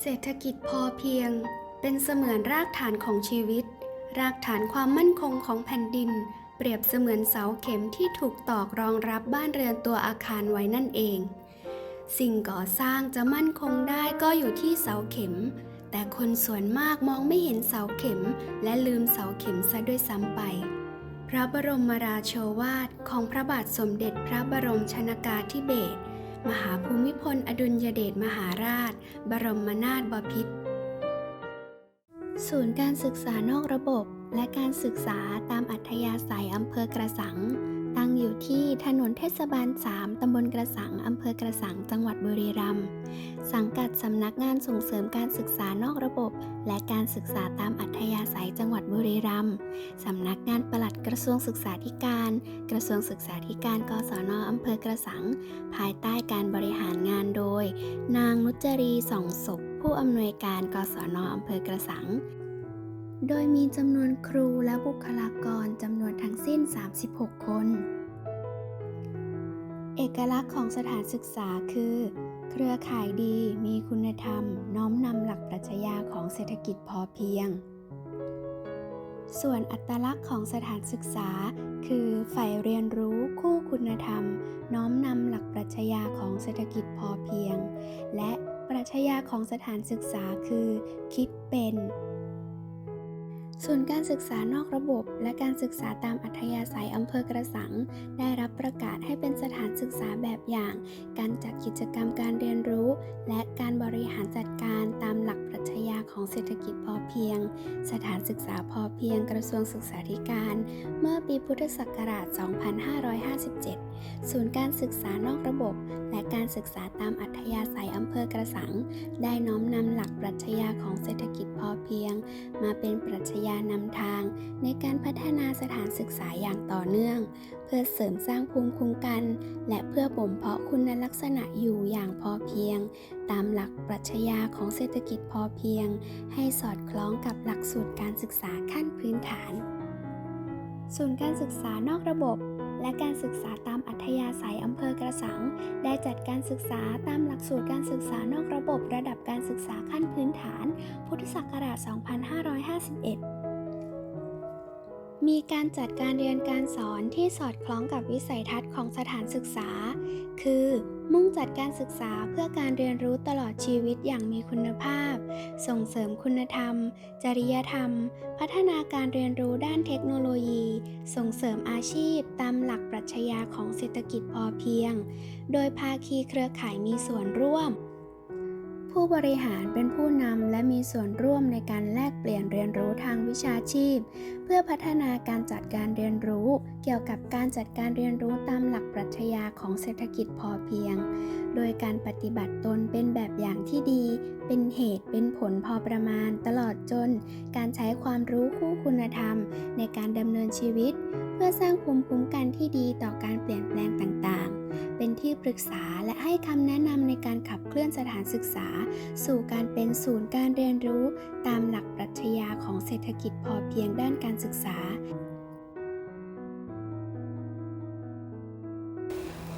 เศรษฐกิจพอเพียง เป็นเสมือนรากฐานของชีวิต รากฐานความมั่นคงของแผ่นดิน เปรียบเสมือนเสาเข็มที่ถูกตอกรองรับบ้านเรือนตัวอาคารไว้นั่นเอง สิ่งก่อสร้างจะมั่นคงได้ก็อยู่ที่เสาเข็ม แต่คนส่วนมากมองไม่เห็นเสาเข็ม และลืมเสาเข็มซะด้วยซ้ำไป พระบรมราโชวาทของพระบาทสมเด็จพระบรมชนากาธิเบศร มหาภูมิพลอดุลยเดชมหาราช บรมนาถบพิตรศูนย์การศึกษานอกระบบ และการศึกษาตามอัธยาศัยอำเภอกระสังตั้ง อยู่ที่ถนนเทศบาล 3 ตำบลกระสัง อำเภอกระสัง จังหวัดบุรีรัมย์ สังกัดสำนักงานส่งเสริมการศึกษานอกระบบ และการศึกษาตามอัธยาศัยจังหวัดบุรีรัมย์ สำนักงานปลัดกระทรวงศึกษาธิการ กระทรวงศึกษาธิการ กศน อำเภอกระสัง ภายใต้การบริหารงานโดย นางนุจรีส่องศพ ผู้อำนวยการ กศน อำเภอกระสังโดยมีจำนวนครูและบุคลากรจำนวนทั้งสิ้น 36 คน เอกลักษณ์ของสถานศึกษาคือ เครือข่ายดีมีคุณธรรม น้อมนำหลักปรัชญาของเศรษฐกิจพอเพียง ส่วนอัตลักษณ์ของสถานศึกษา คือใฝ่เรียนรู้คู่คุณธรรม น้อมนำหลักปรัชญาของเศรษฐกิจพอเพียง และปรัชญาของสถานศึกษาคือ คิดเป็น ส่วนย์การศึกษานอกระบบ และการศึกษาตามอัธยาศัยอำเภอกระสัง ได้รับประกาศให้เป็นสถานศึกษาแบบอย่าง การจัดกิจกรรมการเรียนรู้ และการบริหารจัดการตามหลักปรัชญาของเศรษฐกิจพอเพียง สถานศึกษาพอเพียงกระทรวงศึกษาธิการ เมื่อปีพุทธศักราช 2557 ศูนย์การศึกษานอกระบบ และการศึกษาตามอัธยาศัยอำเภอกระสัง ได้น้อมนำหลักปรัชญาของเศรษฐกิจพอเพียง มาเป็นปรัชญาานำทาง ในการพัฒนาสถานศึกษาอย่างต่อเนื่อง เพื่อเสริมสร้างภูมิคุ้มกัน และเพื่อบ่มเพาะคุณลักษณะอยู่อย่างพอเพียง ตามหลักปรัชญาของเศรษฐกิจพอเพียง ให้สอดคล้องกับหลักสูตรการศึกษาขั้นพื้นฐาน ศูนย์การศึกษานอกระบบ และการศึกษาตามอัธยาศัยอำเภอกระสัง ได้จัดการศึกษาตามหลักสูตรการศึกษานอกระบบระดับการศึกษาขั้นพื้นฐาน พุทธศักราช 2551 มีการจัดการเรียนการสอนที่สอดคล้องกับวิสัยทัศน์ของสถานศึกษา คือมุ่งจัดการศึกษาเพื่อการเรียนรู้ตลอดชีวิตอย่างมีคุณภาพ ส่งเสริมคุณธรรม จริยธรรม พัฒนาการเรียนรู้ด้านเทคโนโลยี ส่งเสริมอาชีพตามหลักปรัชญาของเศรษฐกิจพอเพียง โดยภาคีเครือข่ายมีส่วนร่วม ผู้บริหารเป็นผู้นำและมีส่วนร่วมในการแลกเปลี่ยนเรียนรู้ทางวิชาชีพ เพื่อพัฒนาการจัดการเรียนรู้ เกี่ยวกับการจัดการเรียนรู้ตามหลักปรัชญาของเศรษฐกิจพอเพียง โดยการปฏิบัติตนเป็นแบบอย่างที่ดี เป็นเหตุเป็นผลพอประมาณ ตลอดจน การใช้ความรู้คู่คุณธรรม ในการดำเนินชีวิต เพื่อสร้างภูมิคุ้มกันที่ดีต่อการเปลี่ยนแปลงต่างๆ เป็นที่ปรึกษาและให้คำแนะนำในการขับเคลื่อนสถานศึกษา สู่การเป็นศูนย์การเรียนรู้ ตามหลักปรัชญาของเศรษฐกิจพอเพียงด้านการศึกษา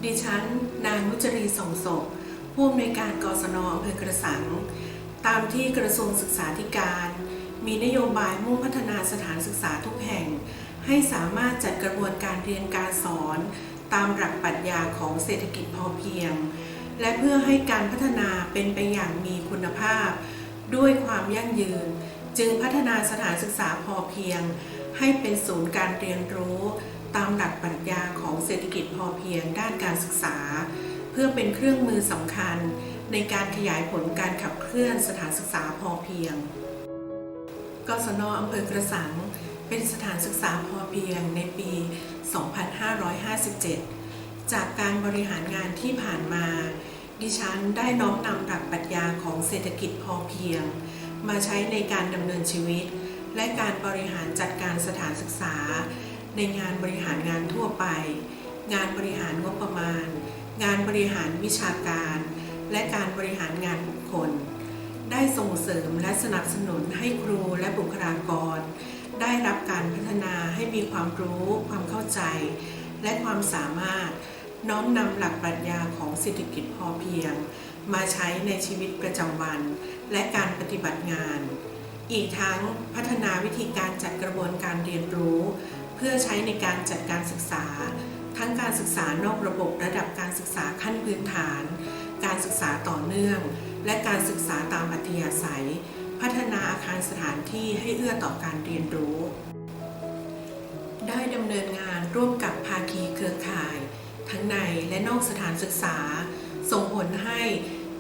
ดิฉัน นางนุจรีส่งศพผู้อำนวยการกศนอำเภอกระสัง ตามที่กระทรวงศึกษาธิการ มีนโยบายมุ่งพัฒนาสถานศึกษาทุกแห่ง ให้สามารถจัดกระบวนการเรียนการสอน ตามหลักปรัชญาของเศรษฐกิจพอเพียง และเพื่อให้การพัฒนาเป็นไปอย่างมีคุณภาพ ด้วยความยั่งยืน จึงพัฒนาสถานศึกษาพอเพียง ให้เป็นศูนย์การเรียนรู้ ตามหลักปรัชญาของเศรษฐกิจพอเพียงด้านการศึกษา เพื่อเป็นเครื่องมือสำคัญ ในการขยายผลการขับเคลื่อนสถานศึกษาพอเพียงกศนอำเภอกระสัง เป็นสถานศึกษาพอเพียงในปี 2557 จากการบริหารงานที่ผ่านมา ดิฉันได้น้อมนำหลักปรัชญาของเศรษฐกิจพอเพียง มาใช้ในการดำเนินชีวิต และการบริหารจัดการสถานศึกษา ในงานบริหารงานทั่วไป งานบริหารงบประมาณ งานบริหารวิชาการ และการบริหารงานบุคคล ได้ส่งเสริมและสนับสนุนให้ครูและบุคลากรได้รับการพัฒนาให้มีความรู้ ความเข้าใจ และความสามารถน้อมนำหลักปรัชญาของเศรษฐกิจพอเพียง มาใช้ในชีวิตประจำวัน และการปฏิบัติงาน อีกทั้งพัฒนาวิธีการจัดกระบวนการเรียนรู้ เพื่อใช้ในการจัดการศึกษา ทั้งการศึกษานอกระบบระดับการศึกษาขั้นพื้นฐาน การศึกษาต่อเนื่อง และการศึกษาตามอัธยาศัย พัฒนาอาคารสถานที่ให้เอื้อต่อการเรียนรู้ นินงานร่วมกับภาคีเครือข่าย ทั้งในและนอกสถานศึกษา ส่งผลให้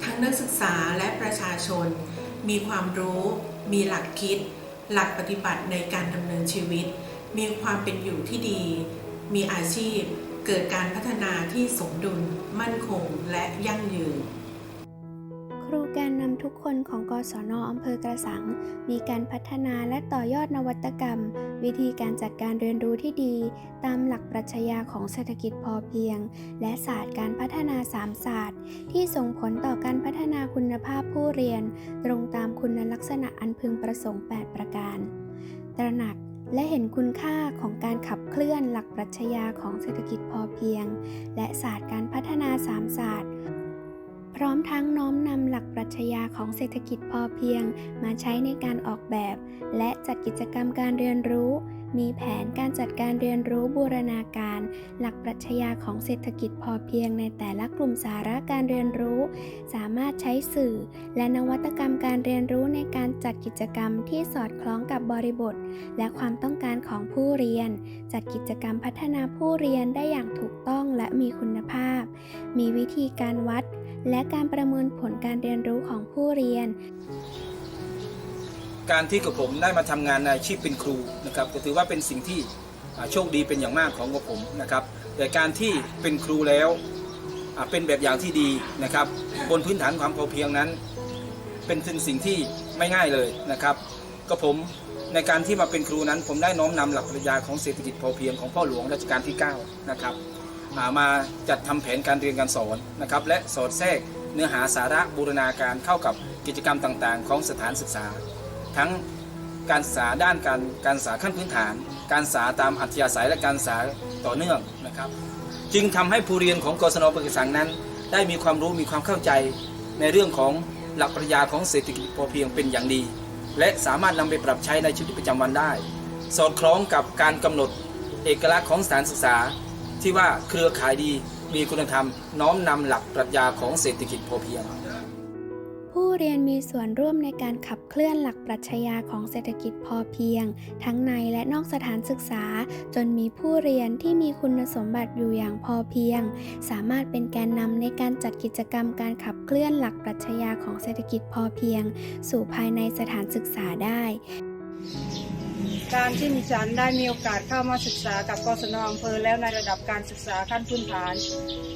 ทั้งนักศึกษาและประชาชน มีความรู้ มีหลักคิด หลักปฏิบัติในการดำเนินชีวิต มีความเป็นอยู่ที่ดี มีอาชีพ เกิดการพัฒนาที่สมดุล มั่นคง และยั่งยืน นำทุกคนของกศนอำเภอกระสัง มีการพัฒนาและต่อยอดนวัตกรรม วิธีการจัดการเรียนรู้ที่ดี ตามหลักปรัชญาของเศรษฐกิจพอเพียง และศาสตร์การพัฒนาสามศาสตร์ ที่ส่งผลต่อการพัฒนาคุณภาพผู้เรียน ตรงตามคุณลักษณะอันพึงประสงค์ 8 ประการ ตระหนักและเห็นคุณค่าของการขับเคลื่อนหลักปรัชญาของเศรษฐกิจพอเพียง และศาสตร์การพัฒนาสามศาสตร์ พร้อมทั้งน้อมนำหลักปรัชญาของเศรษฐกิจพอเพียง มาใช้ในการออกแบบ และจัดกิจกรรมการเรียนรู้ มีแผนการจัดการเรียนรู้บูรณาการ หลักปรัชญาของเศรษฐกิจพอเพียงในแต่ละกลุ่มสาระการเรียนรู้ สามารถใช้สื่อ และนวัตกรรมการเรียนรู้ในการจัดกิจกรรมที่สอดคล้องกับบริบท และความต้องการของผู้เรียน จัดกิจกรรมพัฒนาผู้เรียนได้อย่างถูกต้องและมีคุณภาพ มีวิธีการวัด และการประเมินผลการเรียนรู้ของผู้เรียน การที่กับผมได้มาทำงานในอาชีพเป็นครูนะครับก็ถือว่าเป็นสิ่งที่โชคดีเป็นอย่างมากของกับผมนะครับ แต่การที่เป็นครูแล้วเป็นแบบอย่างที่ดีนะครับ บนพื้นฐานความพอเพียงนั้น เป็นสิ่งที่ไม่ง่ายเลยนะครับ ก็ผมในการที่มาเป็นครูนั้น ผมได้น้อมนำหลักปรัชญาของเศรษฐกิจพอเพียงของพ่อหลวงรัชกาลที่ 9 นะครับ มาจัดทำแผนการเรียนการสอนนะครับและสอดแทรกเนื้อหาสาระบูรณาการเข้ากับกิจกรรมต่างๆ ของสถานศึกษา ทั้งการศึกษาด้านการการศึกษาขั้นพื้นฐาน การศึกษาตามอัธยาศัยและการศึกษาต่อเนื่องนะครับ จึงทำให้ผู้เรียนของกศนปกิสังนั้น ได้มีความรู้มีความเข้าใจในเรื่องของหลักปรัชญาของเศรษฐกิจพอเพียงเป็นอย่างดี และสามารถนำไปปรับใช้ในชีวิตประจำวันได้ สอดคล้องกับการกำหนดเอกลักษณ์ของสถานศึกษา ที่ว่าเครือข่ายดีมีคุณธรรม น้อมนำหลักปรัชญาของเศรษฐกิจพอเพียง ผู้เรียนมีส่วนร่วมในการขับเคลื่อนหลักปรัชญาของเศรษฐกิจพอเพียง ทั้งในและนอกสถานศึกษา จนมีผู้เรียนที่มีคุณสมบัติอยู่อย่างพอเพียง สามารถเป็นแกนนำในการจัดกิจกรรมการขับเคลื่อนหลักปรัชญาของเศรษฐกิจพอเพียง สู่ภายในสถานศึกษาได้ การที่ดิฉันได้มีโอกาสเข้ามาศึกษากับกศนอำเภอแล้วในระดับการศึกษาขั้นพื้นฐาน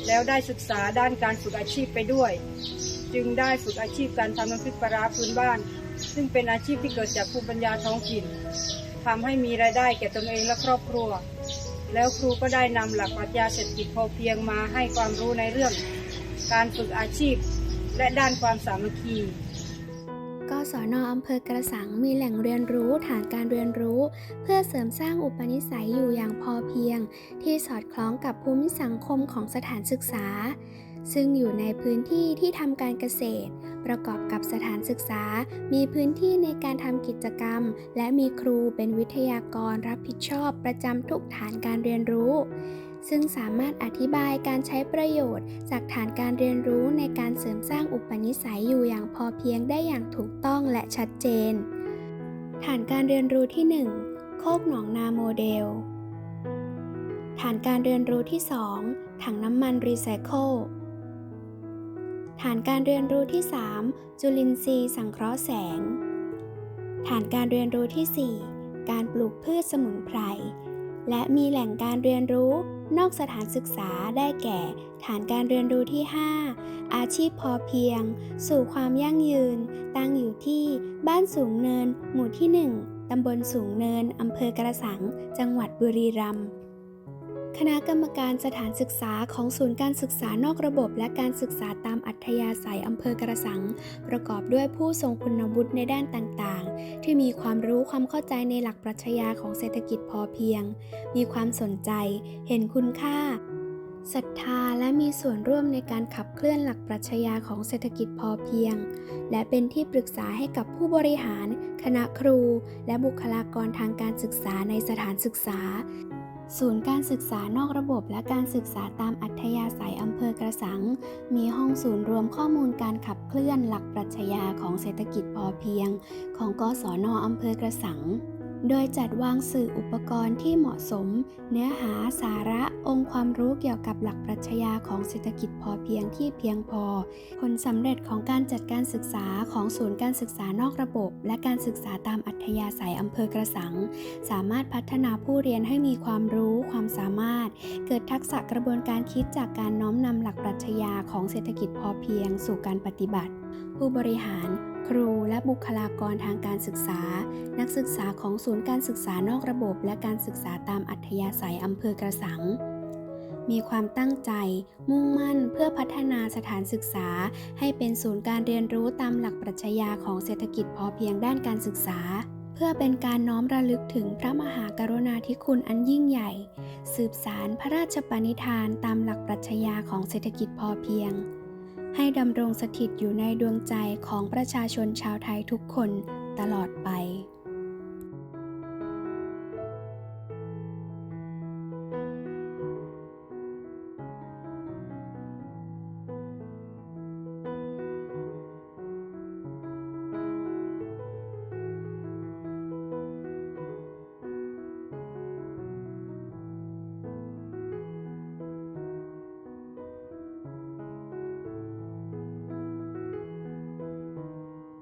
แล้วได้ศึกษาด้านการฝึกอาชีพไปด้วย จึงได้ฝึกอาชีพการทำน้ำพริกปลาร้าพื้นบ้าน ซึ่งเป็นอาชีพที่เกิดจากภูมิปัญญาท้องถิ่นทำให้มีรายได้แก่ตนเองและครอบครัว แล้วครูก็ได้นำหลักปรัชญาเศรษฐกิจพอเพียงมาให้ความรู้ในเรื่อง การฝึกอาชีพ และด้านความสามัคคี กศนอำเภอกระสังมีแหล่งเรียนรู้ฐานการเรียนรู้ เพื่อเสริมสร้างอุปนิสัยอยู่อย่างพอเพียง ที่สอดคล้องกับภูมิสังคมของสถานศึกษา ซึ่งอยู่ในพื้นที่ที่ทำการเกษตร ประกอบกับสถานศึกษา มีพื้นที่ในการทำกิจกรรม และมีครูเป็นวิทยากรรับผิดชอบประจำทุกฐานการเรียนรู้ ซึ่งสามารถอธิบายการใช้ประโยชน์ จากฐานการเรียนรู้ในการเสริมสร้างอุปนิสัยอยู่อย่างพอเพียงได้อย่างถูกต้องและชัดเจน ฐานการเรียนรู้ที่ 1 โคกหนองนาโมเดล ฐานการเรียนรู้ที่ 2 ถังน้ำมันรีไซเคิลฐานการเรียนรู้ที่ 3 จุลินทรีย์สังเคราะห์แสง ฐานการเรียนรู้ที่ 4 การปลูกพืชสมุนไพร และมีแหล่งการเรียนรู้นอกสถานศึกษาได้แก่ ฐานการเรียนรู้ที่ 5 อาชีพพอเพียง สู่ความยั่งยืน ตั้งอยู่ที่บ้านสูงเนิน หมู่ที่ 1ตำบลสูงเนิน อำเภอกระสัง จังหวัดบุรีรัมย์ คณะกรรมการสถานศึกษาของศูนย์การศึกษานอกระบบ และการศึกษาตามอัธยาศัยอำเภอกระสัง ประกอบด้วยผู้ทรงคุณวุฒิในด้านต่างๆ ที่มีความรู้ความเข้าใจในหลักปรัชญาของเศรษฐกิจพอเพียง มีความสนใจ เห็นคุณค่าศรัทธาและมีส่วนร่วมในการขับเคลื่อนหลักปรัชญาของเศรษฐกิจพอเพียง และเป็นที่ปรึกษาให้กับผู้บริหาร คณะครู และบุคลากรทางการศึกษาในสถานศึกษา ศูนย์การศึกษานอกระบบและการศึกษาตามอัธยาศัยอำเภอกระสัง มีห้องศูนย์รวมข้อมูลการขับเคลื่อนหลักปรัชญาของเศรษฐกิจพอเพียง ของกศนอำเภอกระสัง โดยจัดวางสื่ออุปกรณ์ที่เหมาะสม เนื้อหาสาระองค์ความรู้เกี่ยวกับหลักปรัชญาของเศรษฐกิจพอเพียงที่เพียงพอ ผลสำเร็จของการจัดการศึกษาของศูนย์การศึกษานอกระบบ และการศึกษาตามอัธยาศัยอำเภอกระสัง สามารถพัฒนาผู้เรียนให้มีความรู้ความสามารถ เกิดทักษะกระบวนการคิดจากการน้อมนำหลักปรัชญาของเศรษฐกิจพอเพียง สู่การปฏิบัติ ผู้บริหาร ครูและบุคลากรทางการศึกษา นักศึกษาของศูนย์การศึกษานอกระบบ และการศึกษาตามอัธยาศัยอำเภอกระสัง มีความตั้งใจ มุ่งมั่นเพื่อพัฒนาสถานศึกษา ให้เป็นศูนย์การเรียนรู้ตามหลักปรัชญาของเศรษฐกิจพอเพียงด้านการศึกษาเพื่อเป็นการน้อมระลึกถึงพระมหากรุณาธิคุณอันยิ่งใหญ่ สืบสารพระราชปณิธานตามหลักปรัชญาของเศรษฐกิจพอเพียง ให้ดำรงสถิตอยู่ในดวงใจของประชาชนชาวไทยทุกคนตลอดไป